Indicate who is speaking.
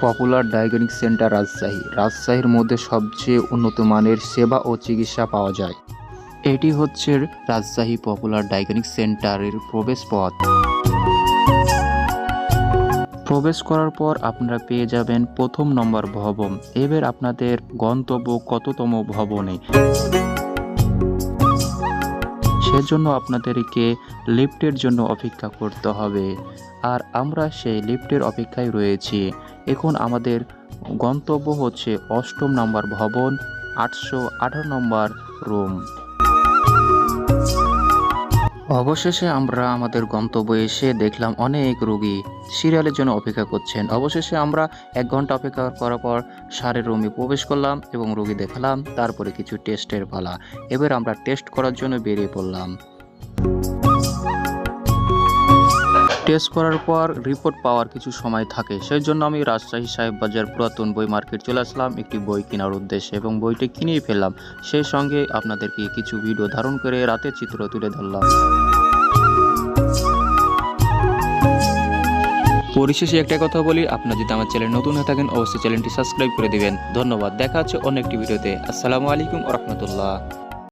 Speaker 1: Popular ডায়াগনিক centre Rajshahi. রাজশাহীর মধ্যে সবচেয়ে উন্নত মানের সেবা ও চিকিৎসা পাওয়া যায়। এটি হচ্ছে রাজশাহী পপুলার ডায়াগনিক সেন্টারের প্রবেশ পথ। প্রবেশ করার পর আপনারা পেয়ে যাবেন প্রথম নম্বর ভবন। এবার আপনাদের গন্তব্য কততম ভবনে? সেজন্য আপনাদেরকে লিফটের জন্য অপেক্ষা করতে হবে। আর আমরা সেই লিফটের অপেক্ষায় রয়েছি। এখন আমাদের গন্তব্য হচ্ছে অষ্টম নম্বর ভবন, আটশো আঠারো নম্বর রুম। অবশেষে আমরা আমাদের গন্তব্যে এসে দেখলাম অনেক রোগী সিরিয়ালের জন্য অপেক্ষা করছেন। অবশেষে আমরা এক ঘণ্টা অপেক্ষা করার পর সারের রুমে প্রবেশ করলাম এবং রোগী দেখালাম, তারপরে কিছু টেস্টের পালা। এবার আমরা টেস্ট করার জন্য বেরিয়ে পড়লাম। টেস্ট করার পর রিপোর্ট পাওয়ার কিছু সময় থাকে। সেই জন্য আমি রাজশাহী সাহেব বাজার পুরাতন বই মার্কেট চলে আসলাম, একটি বই কেনার উদ্দেশ্যে এবং বইটি কিনেই ফেললাম। সেই সঙ্গে আপনাদেরকে কিছু ভিডিও ধারণ করে রাতের চিত্র তুলে ধরলাম। পরিশেষে একটা কথা বলি, আপনার যদি আমার চ্যানেল নতুন হয়ে থাকেন, অবশ্যই চ্যানেলটি সাবস্ক্রাইব করে দিবেন। ধন্যবাদ, দেখা হচ্ছে অন্য একটি ভিডিওতে আসসালামু আলাইকুম রহমতুল্লাহ।